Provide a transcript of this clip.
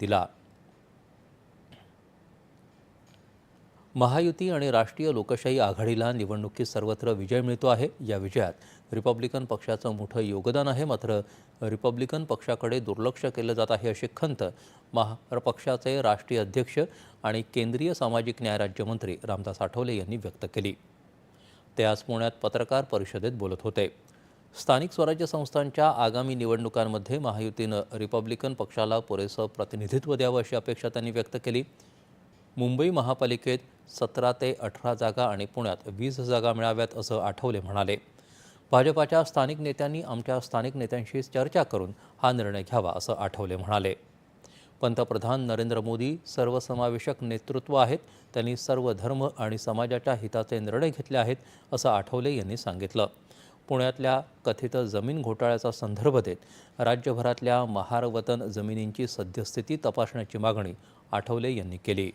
दिला महायुती आणि राष्ट्रीय लोकशाही आघाडीला निवडणुकीत सर्वत्र विजय मिळतो आहे. या विजयात रिपब्लिकन पक्षाचं मोठं योगदान आहे. मात्र रिपब्लिकन पक्षाकडे दुर्लक्ष केलं जात आहे अशी खंत महा पक्षाचे राष्ट्रीय अध्यक्ष आणि केंद्रीय सामाजिक न्याय राज्यमंत्री रामदास आठवले यांनी व्यक्त केली. ते आज पुण्यात पत्रकार परिषदेत बोलत होते. स्थानिक स्वराज्य संस्थांच्या आगामी निवडणुकांमध्ये महायुतीनं रिपब्लिकन पक्षाला पुरेसं प्रतिनिधित्व द्यावं अशी अपेक्षा त्यांनी व्यक्त केली. मुंबई महापालिकेत सतरा ते अठरा जागा आणि पुण्यात वीस जागा मिळाव्यात असं आठवले म्हणाले. भाजपाच्या स्थानिक नेत्यांनी आमच्या स्थानिक नेत्यांशी चर्चा करून हा निर्णय घ्यावा असं आठवले म्हणाले. पंतप्रधान नरेंद्र मोदी सर्वसमावेशक नेतृत्व आहेत. त्यांनी सर्व धर्म आणि समाजाच्या हिताचे निर्णय घेतले आहेत असं आठवले यांनी सांगितलं. पुण्यातल्या कथित जमीन घोटाळ्याचा संदर्भ देत राज्यभरातल्या महारवतन जमिनींची सद्यस्थिती तपासण्याची मागणी आठवले यांनी केली.